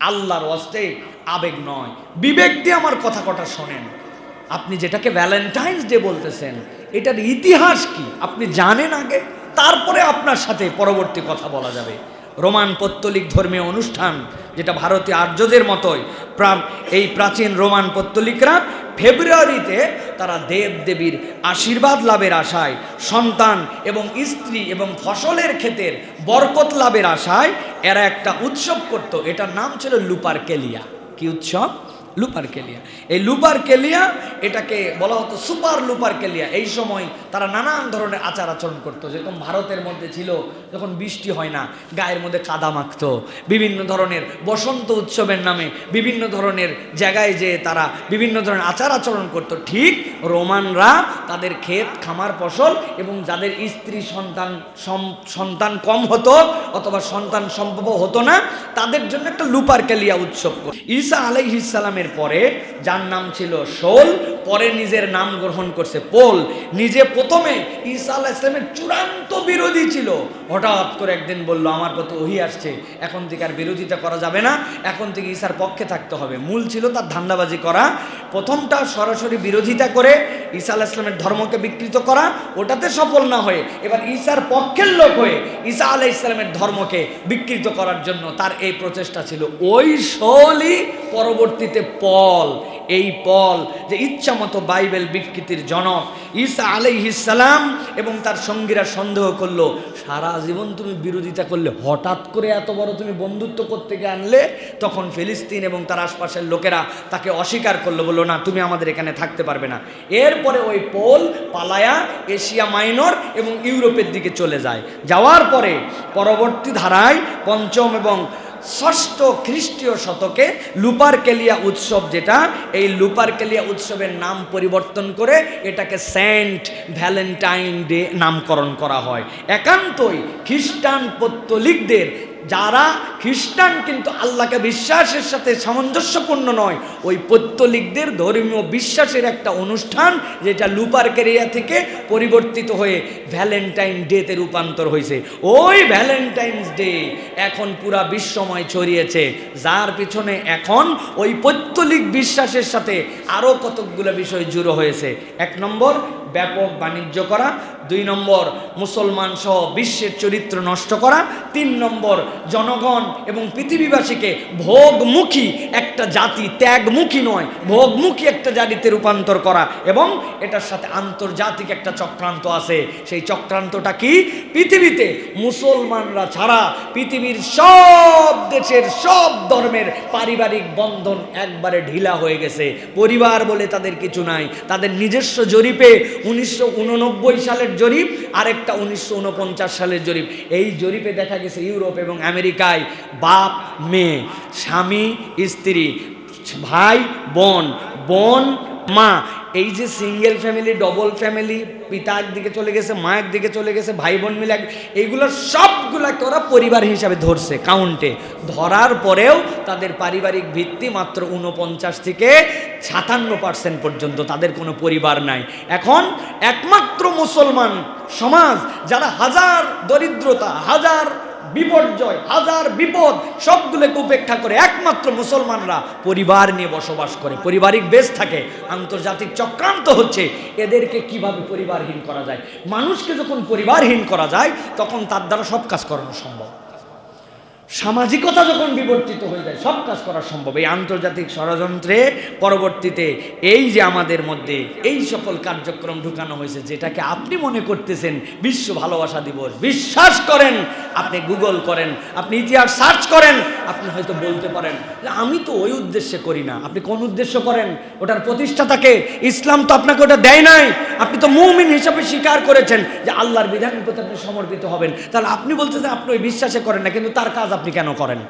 আল্লাহর অস্তে আবেগ নয়। বিবেক দিয়ে আমার কথা কটা শোনেন। আপনি যেটাকে ভ্যালেন্টাইন্স ডে বলতেছেন, এটার ইতিহাস কি? আপনি জানেন আগে, তারপরে আপনার সাথে পরবর্তী কথা বলা যাবে। রোমান পত্তলিক ধর্মীয় অনুষ্ঠান যেটা ভারতীয় আর্যদের মতোই। প্রাণ, এই প্রাচীন রোমান পত্তলিকরা ফেব্রুয়ারিতে তারা দেব দেবীর আশীর্বাদ লাভের আশায়, সন্তান এবং স্ত্রী এবং ফসলের ক্ষেতের বরকত লাভের আশায় এরা একটা উৎসব করত। এটার নাম ছিল লুপার কেলিয়া কি উৎসব? লুপার কেলিয়া। এই লুপার কেলিয়া এটাকে বলা হতো সুপার লুপার কেলিয়া। এই সময় তারা নানান ধরনের আচার আচরণ করতো। যেরকম ভারতের মধ্যে ছিল, যখন বৃষ্টি হয় না, গায়ের মধ্যে কাদা মাখতো। বিভিন্ন ধরনের বসন্ত উৎসবের নামে বিভিন্ন ধরনের জায়গায় যে তারা বিভিন্ন ধরনের আচার আচরণ করতো। ঠিক রোমানরা তাদের ক্ষেত, খামার, ফসল এবং যাদের স্ত্রী, সন্তান সন্তান কম হতো অথবা সন্তান সম্ভব হতো না, তাদের জন্য একটা লুপার কেলিয়া উৎসব। ঈসা আলাইহিসালামের পরে, যার নাম ছিল শোল, পরে নিজের নাম গ্রহণ করছে পোল। নিজে প্রথমে ঈসা আলাহ ইসলামের চূড়ান্ত বিরোধী ছিল। হঠাৎ করে একদিন বলল, আমার প্রতি ওহি আসছে। এখন থেকে আর বিরোধিতা করা যাবে না। এখন থেকে ঈসার পক্ষে থাকতে হবে। মূল ছিল তার ধান্দাবাজি করা। প্রথমটা সরাসরি বিরোধিতা করে ঈসা আলাহ ইসলামের ধর্মকে বিকৃত করা। ওটাতে সফল না হয়ে এবার ঈসার পক্ষের লোক হয়ে ঈসা আলাহ ইসলামের ধর্মকে বিকৃত করার জন্য তার এই প্রচেষ্টা ছিল। ওই শোলই পরবর্তীতে পল, এই পল যে ইচ্ছা মতো বাইবেল বিকৃতির জনক। ঈসা আলাইহিসালাম এবং তার সঙ্গীরা সন্দেহ করল, সারা জীবন তুমি বিরোধিতা করলে, হঠাৎ করে এত বড় তুমি বন্ধুত্ব করতে গিয়ে আনলে? তখন ফিলিস্তিন এবং তার আশপাশের লোকেরা তাকে অস্বীকার করল, বলল, না, তুমি আমাদের এখানে থাকতে পারবে না। এরপরে ওই পোল পালায়া এশিয়া মাইনর এবং ইউরোপের দিকে চলে যায়। যাওয়ার পরে পরবর্তী ধারায় পঞ্চম এবং ষষ্ঠ খ্রিস্টীয় শতকে লুপারকেলিয়া উৎসব যেটা, এই লুপারকেলিয়া উৎসবের নাম পরিবর্তন করে এটাকে সেন্ট ভ্যালেন্টাইন ডে নামকরণ করা হয়। একান্তই খ্রিস্টান পত্তলিকদের যারা খ্রিস্টান কিন্তু আল্লাহকে বিশ্বাসের সাথে সামঞ্জস্যপূর্ণ নয়, ওই পত্তলিকদের ধর্মীয় বিশ্বাসের একটা অনুষ্ঠান যেটা লুপার কেরিয়া থেকে পরিবর্তিত হয়ে ভ্যালেন্টাইন ডেতে রূপান্তর হয়েছে। ওই ভ্যালেন্টাইন্স ডে এখন পুরা বিশ্বময় ছড়িয়েছে। যার পিছনে এখন ওই পৈত্তলিক বিশ্বাসের সাথে আরও কতকগুলো বিষয় জুড়ো হয়েছে। এক নম্বর ব্যাপক বাণিজ্য করা, দুই নম্বর মুসলমান সহ বিশ্বের চরিত্র নষ্ট করা, তিন নম্বর জনগণ এবং পৃথিবীবাসীকে ভোগমুখী একটা জাতি ত্যাগমুখী নয়, ভোগমুখী একটা জাতিতে রূপান্তর করা এবং এটার সাথে আন্তর্জাতিক একটা চক্রান্ত আছে। সেই চক্রান্তটা কি? পৃথিবীতে মুসলমানরা ছাড়া পৃথিবীর সব দেশের সব ধর্মের পারিবারিক বন্ধন একবারে ঢিলা হয়ে গেছে। পরিবার বলে তাদের কিছু নাই, তাদের নিজস্ব জরিপে উনিশশো উননব্বই সালের জরিপ, আরেকটা উনিশশো ঊনপঞ্চাশ সালের জরিপ। এই জরিপে দেখা গেছে ইউরোপ এবং আমেরিকায় বাপ, মেয়ে, স্বামী, স্ত্রী, ভাই, বোন বোন, মা এই যে সিঙ্গেল ফ্যামিলি ডবল ফ্যামিলি পিতা একদিকে চলে গেছে মা একদিকে চলে গেছে ভাই বোন মিলে এইগুলো সবগুলাকে ওরা পরিবার হিসাবে ধরছে কাউন্টে ধরার পরেও তাদের পারিবারিক ভিত্তি মাত্র উনপঞ্চাশ থেকে সাতান্ন পার্সেন্ট পর্যন্ত, তাদের কোনো পরিবার নাই। এখন একমাত্র মুসলমান সমাজ, যারা হাজার দরিদ্রতা, হাজার বিপর্যয়, হাজার বিপদ, সবগুলোকে উপেক্ষা করে একমাত্র মুসলমানরা পরিবার নিয়ে বসবাস করে। পারিবারিক বেশ থাকে, আন্তর্জাতিক চক্রান্ত হচ্ছে। এদেরকে কীভাবে পরিবারহীন করা যায়? মানুষকে যখন পরিবারহীন করা যায়, তখন তার দ্বারা সব কাজ করানো সম্ভব। সামাজিকতা যখন বিবর্তিত হয়ে যায়, সব কাজ করা সম্ভব। এই আন্তর্জাতিক ষড়যন্ত্রে পরবর্তীতে এই যে আমাদের মধ্যে এই সকল কার্যক্রম ঢুকানো হয়েছে, যেটাকে আপনি মনে করতেছেন বিশ্ব ভালোবাসা দিবস, বিশ্বাস করেন, আপনি গুগল করেন, আপনি ইতিহাস সার্চ করেন, আপনি হয়তো বলতে পারেন যে আমি তো ওই উদ্দেশ্যে করি না। আপনি কোন উদ্দেশ্য করেন? ওটার প্রতিষ্ঠাতাকে ইসলাম তো আপনাকে ওটা দেয় নাই। আপনি তো মুমিন হিসাবে স্বীকার করেছেন যে আল্লাহর বিধানের প্রতি আপনি সমর্পিত হবেন। তাহলে আপনি বলতেছেন আপনি ওই বিশ্বাসে করেন না, কিন্তু তার কাজ আপনি কেন করেন?